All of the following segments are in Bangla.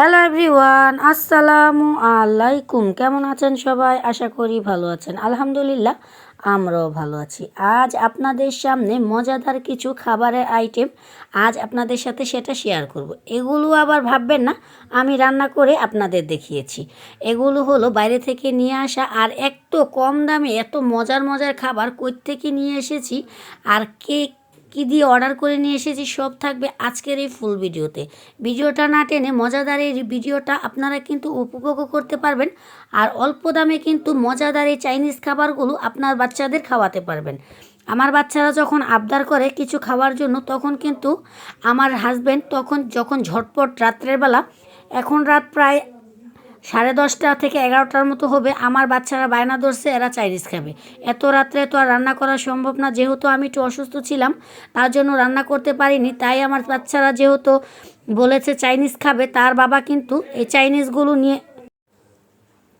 হ্যালো এভরিওয়ান আসসালামু আলাইকুম কেমন আছেন সবাই? আশা করি ভালো আছেন। আলহামদুলিল্লাহ, আমরাও ভালো আছি। আজ আপনাদের সামনে মজাদার কিছু খাবারের আইটেম আজ আপনাদের সাথে সেটা শেয়ার করব। এগুলো আবার ভাববেন না, আমি রান্না করে আপনাদের দেখিয়েছি। এগুলো হলো বাইরে থেকে নিয়ে আসা আর এত কম দামে এত মজার মজার খাবার কই থেকে নিয়ে এসেছি আর কে কি দিয়ে অর্ডার করে নিয়ে এসেছি সব থাকবে আজকের এই ফুল ভিডিওতে। ভিডিওটা না টেনে মজাদার এই ভিডিওটা আপনারা কিন্তু উপভোগও করতে পারবেন আর অল্প দামে কিন্তু মজাদার এই চাইনিজ খাবারগুলো আপনার বাচ্চাদের খাওয়াতে পারবেন। আমার বাচ্চারা যখন আবদার করে কিছু খাওয়ার জন্য, তখন কিন্তু আমার হাজব্যান্ড তখন যখন ঝটপট রাত্রের বেলা, এখন রাত প্রায় সাড়ে দশটা থেকে এগারোটার মতো হবে। আমার বাচ্চারা বায়না ধরছে, এরা চাইনিজ খাবে। এত রাত্রে তো আর রান্না করা সম্ভব না। যেহেতু আমি একটু অসুস্থ ছিলাম, তার জন্য রান্না করতে পারিনি। তাই আমার বাচ্চারা যেহেতু বলেছে চাইনিজ খাবে, তার বাবা কিন্তু এই চাইনিজগুলো নিয়ে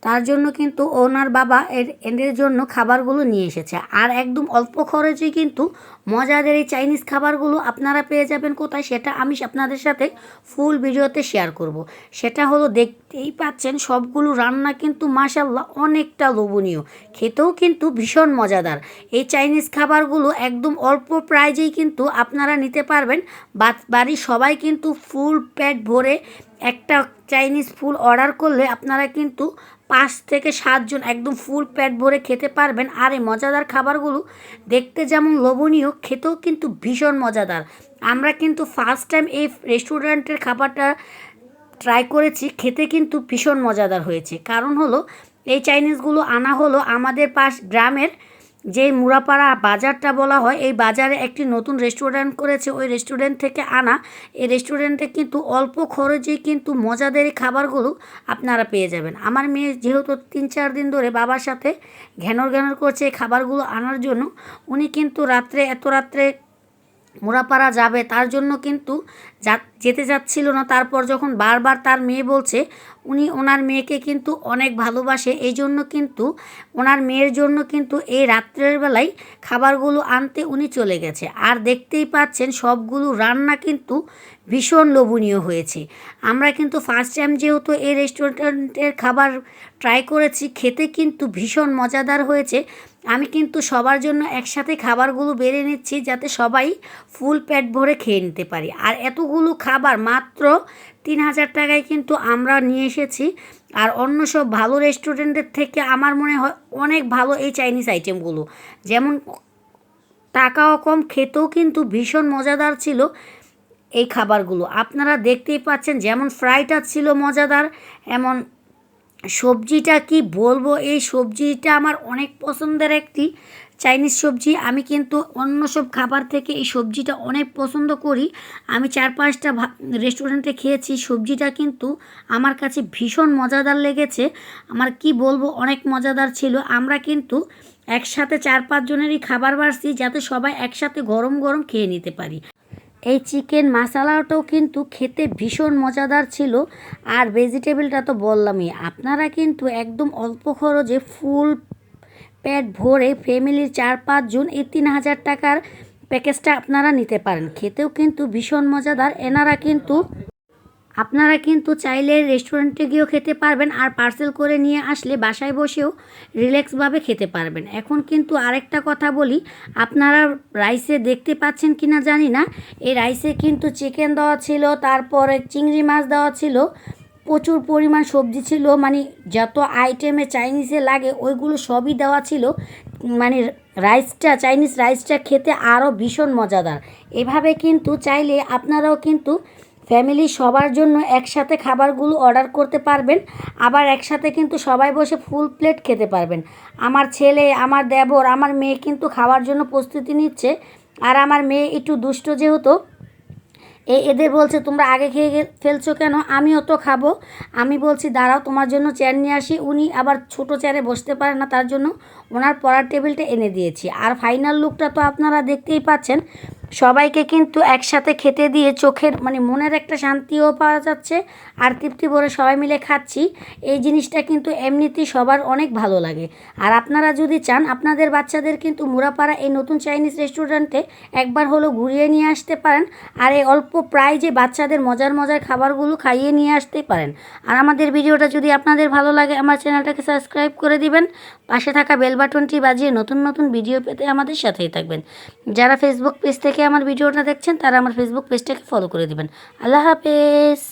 তার জন্য কিন্তু ওনার বাবা এর, এদের জন্য খাবারগুলো নিয়ে এসেছে। আর একদম অল্প খরচে কিন্তু মজাদের এই চাইনিজ খাবারগুলো আপনারা পেয়ে যাবেন কোথায় সেটা আমি আপনাদের সাথে ফুল ভিডিওতে শেয়ার করব। সেটা হলো দেখতেই পাচ্ছেন সবগুলো রান্না কিন্তু মাসাল্লাহ অনেকটা লোভনীয়। খেতেও কিন্তু ভীষণ মজাদার। এই চাইনিজ খাবারগুলো একদম অল্প প্রাইজেই কিন্তু আপনারা নিতে পারবেন। বাড়ির সবাই কিন্তু ফুল প্যাট ভরে একটা চাইনিজ ফুল অর্ডার করলে আপনারা কিন্তু পাঁচ থেকে সাতজন একদম ফুল প্যাট ভরে খেতে পারবেন। আর এই মজাদার খাবারগুলো দেখতে যেমন লোভনীয়, খেতেও কিন্তু ভীষণ মজাদার। আমরা কিন্তু ফার্স্ট টাইম এই রেস্টুরেন্টের খাবারটা ট্রাই করেছি, খেতে কিন্তু ভীষণ মজাদার হয়েছে। কারণ হলো, এই চাইনিজগুলো আনা হলো আমাদের পাশ গ্রামের যে মুরাপাড়া বাজারটা বলা হয়, এই বাজারে একটি নতুন রেস্টুরেন্ট করেছে। ওই রেস্টুরেন্ট থেকে আনা। এই রেস্টুরেন্টে কিন্তু অল্প খরচেই কিন্তু মজাদের খাবারগুলো আপনারা পেয়ে যাবেন। আমার মেয়ে যেহেতু তিন চার দিন ধরে বাবার সাথে ঘ্যানর ঘ্যানর করছে এই খাবারগুলো আনার জন্য, উনি কিন্তু রাত্রে, এত রাত্রে মোড়াপাড়া যাবে, তার জন্য কিন্তু যেতে যাচ্ছিল না। তারপর যখন বারবার তার মেয়ে বলছে, উনি ওনার মেয়েকে কিন্তু অনেক ভালোবাসে, এই জন্য কিন্তু ওনার মেয়ের জন্য কিন্তু এই রাত্রের বেলায় খাবারগুলো আনতে উনি চলে গেছে। আর দেখতেই পাচ্ছেন সবগুলো রান্না কিন্তু ভীষণ লোভনীয় হয়েছে। আমরা কিন্তু ফার্স্ট টাইম যেহেতু এই রেস্টুরেন্টের খাবার ট্রাই করেছি, খেতে কিন্তু ভীষণ মজাদার হয়েছে। আমি কিন্তু সবার জন্য একসাথে খাবারগুলো বেড়ে নিচ্ছি যাতে সবাই ফুল পেট ভরে খেয়ে নিতে পারি। আর এতগুলো খাবার মাত্র তিন হাজার টাকায় কিন্তু আমরা নিয়ে এসেছি। আর অন্য সব ভালো রেস্টুরেন্টের থেকে আমার মনে হয় অনেক ভালো এই চাইনিজ আইটেমগুলো। যেমন টাকাও কম, খেতেও কিন্তু ভীষণ মজাদার ছিল এই খাবারগুলো। আপনারা দেখতেই পাচ্ছেন যেমন ফ্রাইটা ছিল মজাদার, এমন সবজিটা কি বলব? এই সবজিটা আমার অনেক পছন্দের একটি চাইনিজ সবজি। আমি কিন্তু অন্য সব খাবার থেকে এই সবজিটা অনেক পছন্দ করি। আমি চার পাঁচটা রেস্টুরেন্টে খেয়েছি। সবজিটা কিন্তু আমার কাছে ভীষণ মজাদার লেগেছে। আমার কি বলব, অনেক মজাদার ছিল। আমরা কিন্তু একসাথে চার পাঁচজনেরই খাবার বাড়ছি যাতে সবাই একসাথে গরম গরম খেয়ে নিতে পারি। এই চিকেন মশালাটাও কিন্তু খেতে ভীষণ মজাদার ছিল। আর ভেজিটেবলটা তো বললামই, আপনারা কিন্তু একদম অল্প খরচে ফুল পেট ভরে ফ্যামিলির চার পাঁচজন এই তিন হাজার টাকার প্যাকেজটা আপনারা নিতে পারেন। খেতেও কিন্তু ভীষণ মজাদার, এনারা কিন্তু আপনারা কিন্তু চাইলে রেস্টুরেন্টে গিয়েও খেতে পারবেন আর পার্সেল করে নিয়ে আসলে বাসায় বসেও রিল্যাক্সভাবে খেতে পারবেন। এখন কিন্তু আরেকটা কথা বলি, আপনারা রাইসে দেখতে পাচ্ছেন কি না জানি না। এই রাইসে কিন্তু চিকেন দেওয়া ছিল, তারপরে চিংড়ি মাছ দেওয়া ছিল, প্রচুর পরিমাণ সবজি ছিল মানে যত আইটেমে চাইনিজে লাগে ওইগুলো সবই দেওয়া ছিল। মানে রাইসটা, চাইনিজ রাইসটা খেতে আরও ভীষণ মজাদার। এভাবে কিন্তু চাইলে আপনারাও কিন্তু ফ্যামিলি সবার জন্য একসাথে খাবারগুলো অর্ডার করতে পারবেন, আবার একসাথে কিন্তু সবাই বসে ফুল প্লেট খেতে পারবেন। আমার ছেলে, আমার দেবর, আমার মেয়ে কিন্তু খাওয়ার জন্য প্রস্তুতি নিচ্ছে। আর আমার মেয়ে একটু দুষ্ট যেহেতু, এ এদের বলছে, তোমরা আগে খেয়ে ফেলছো কেন? আমিও তো খাব। আমি বলছি, দাঁড়াও, তোমার জন্য চেয়ার নিয়ে আসি। উনি আবার ছোট চেয়ারে বসতে পারে না তার জন্য। ওনার পড়ার টেবিলটা এনে দিয়েছি। আর ফাইনাল লুকটা তো আপনারা দেখতেই পাচ্ছেন। সবাইকে কিন্তু একসাথে খেতে দিয়ে চোখের মানে মনের একটা শান্তিও পাওয়া যাচ্ছে। আর তৃপ্তি ভরে সবাই মিলে খাচ্ছি। এই জিনিসটা কিন্তু এমনিতেই সবার অনেক ভালো লাগে। আর আপনারা যদি চান, আপনাদের বাচ্চাদের কিন্তু মুরাপাড়া এই নতুন চাইনিজ রেস্টুরেন্টে একবার হলো ঘুরিয়ে নিয়ে আসতে পারেন। আর এই অল্প প্রায় যে বাচ্চাদের মজার মজার খাবারগুলো খাইয়ে নিয়ে আসতে পারেন। আর আমাদের ভিডিওটা যদি আপনাদের ভালো লাগে, আমার চ্যানেলটাকে সাবস্ক্রাইব করে দিবেন। পাশে থাকা বেল বাটনটি বাজিয়ে নতুন নতুন ভিডিও পেতে আমাদের সাথেই থাকবেন। যারা ফেসবুক পেজ থেকে আমার ভিডিওটা দেখছেন তারা আমার ফেসবুক পেজটাকে ফলো করে দেবেন। আল্লাহ হাফেজ।